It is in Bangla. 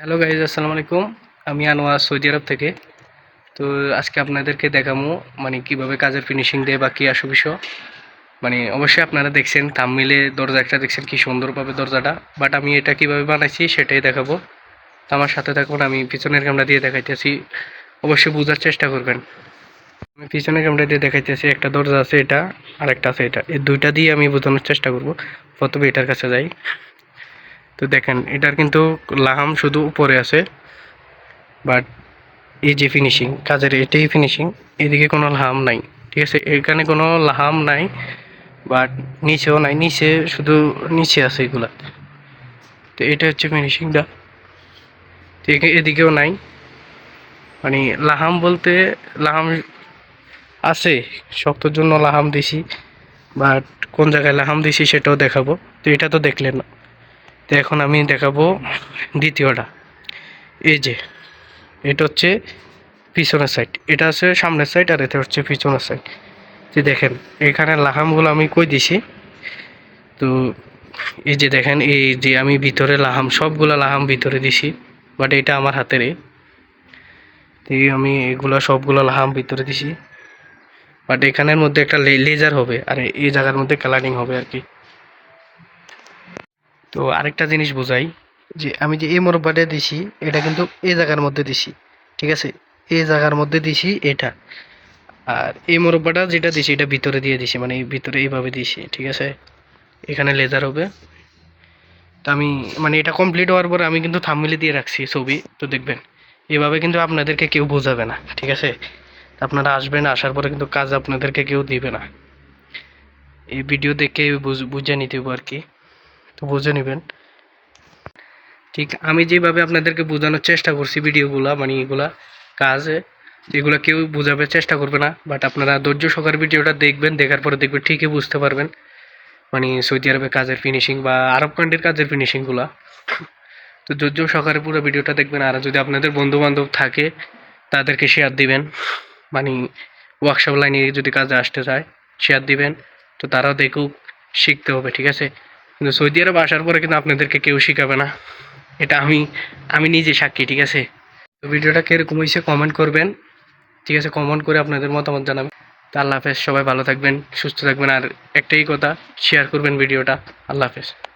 হ্যালো গাইজ, আসসালামু আলাইকুম। আমি আনোয়ার সৌদি আরব থেকে। তো আজকে আপনাদেরকে দেখাবো মানে কীভাবে কাজের ফিনিশিং দেয় বা কী আসু বিষয় মানে অবশ্যই আপনারা দেখছেন তামিলে দরজাটা দেখছেন কি সুন্দরভাবে দরজাটা। বাট আমি এটা কীভাবে বানাইছি সেটাই দেখাবো। তো আমার সাথে থাকুন, আমি পিছনের ক্যামেরা দিয়ে দেখাইতেছি। অবশ্যই বোঝার চেষ্টা করবেন। আমি পিছনের ক্যামেরা দিয়ে দেখাইতেছি, একটা দরজা আছে এটা আর একটা আছে এটা। এই দুইটা দিয়ে আমি বোঝানোর চেষ্টা করব। প্রথমে এটার কাছে যাই। তো দেখেন, এটার কিন্তু লাহাম শুধু উপরে আছে বাট এই যে ফিনিশিং কাজের এটাই ফিনিশিং এদিকে কোনো লাহাম নাই, ঠিক আছে? এখানে কোনো লাহাম নাই বাট নিচেও নাই, নিচে শুধু নিচে আছে এগুলা। তো এটা হচ্ছে ফিনিশিংটা এখা- এদিকেও নাই। মানে লাহাম বলতে, লাহাম আছে শক্তর জন্য লাহাম দিছি বাট কোন জায়গায় লাহাম দিছি সেটাও দেখাবো। তো এটা তো দেখলেন না। তো এখন আমি দেখাবো দ্বিতীয়টা। এই যে, এটা হচ্ছে পিছনের সাইড এটা আছে সামনের সাইড আর এটা হচ্ছে পিছনের সাইড যে দেখেন, এখানে লাহামগুলো আমি কই দিছি? তো এই যে দেখেন, এই যে আমি ভিতরে লাহাম, সবগুলা লাহাম ভিতরে দিছি বাট এটা আমার হাতের এই আমি এগুলা, সবগুলো লাহাম ভিতরে দিছি। বাট এখানের মধ্যে একটা লেজার হবে, আর এই জায়গার মধ্যে কালারিং হবে আর কি। তো আরেকটা জিনিস বোঝাই, যে আমি যে এই মোরব্বাটা দিছি, এটা কিন্তু এই জায়গার মধ্যে দিছি, ঠিক আছে? এই জায়গার মধ্যে দিছি এটা। আর এই মোরব্বাটা যেটা দিছি, এটা ভিতরে দিয়ে দিছি মানে ভিতরে এইভাবে দিছি, ঠিক আছে? এখানে লেজার হবে। তো আমি মানে এটা কমপ্লিট হওয়ার পর আমি কিন্তু থামমিলে দিয়ে রাখছি ছবি, তো দেখবেন, এভাবে কিন্তু আপনাদেরকে কেউ বোঝাবে না, ঠিক আছে? আপনারা আসবেন, আসার পরে কিন্তু কাজ আপনাদেরকে কেউ দিবে না। এই ভিডিও দেখে বুঝে নিতে হবে আর কি। তো বুঝে নেবেন। ঠিক, আমি যেভাবে আপনাদেরকে বোঝানোর চেষ্টা করছি ভিডিওগুলা মানে এগুলা কাজ, এগুলো কেউ বোঝাবার চেষ্টা করবে না বাট আপনারা ধৈর্য সহকারে ভিডিওটা দেখবেন, দেখার পরে দেখবেন ঠিকই বুঝতে পারবেন মানে সৌদি আরবের কাজের ফিনিশিং বা আরব কান্ট্রির কাজের ফিনিশিংগুলা তো ধৈর্য সহকারে পুরো ভিডিওটা দেখবেন, আর যদি আপনাদের বন্ধু বান্ধব থাকে, তাদেরকে শেয়ার দিবেন মানে ওয়ার্কশপ লাইনে যদি কাজে আসতে চায় শেয়ার দিবেন, তো তারাও দেখুক, শিখতে হবে, ঠিক আছে? কিন্তু সৌদি আরব আসার পরে কিন্তু আপনাদেরকে কেউ শিখাবে না। এটা আমি আমি নিজে সাক্ষী, ঠিক আছে? তো ভিডিওটা কীরকম হয়েছে কমেন্ট করবেন। ঠিক আছে কমেন্ট করে আপনাদের মতামত জানাবেন। তো আল্লাহ হাফেজ, সবাই ভালো থাকবেন, সুস্থ থাকবেন। আর একটাই কথা শেয়ার করবেন ভিডিওটা। আল্লাহ হাফেজ।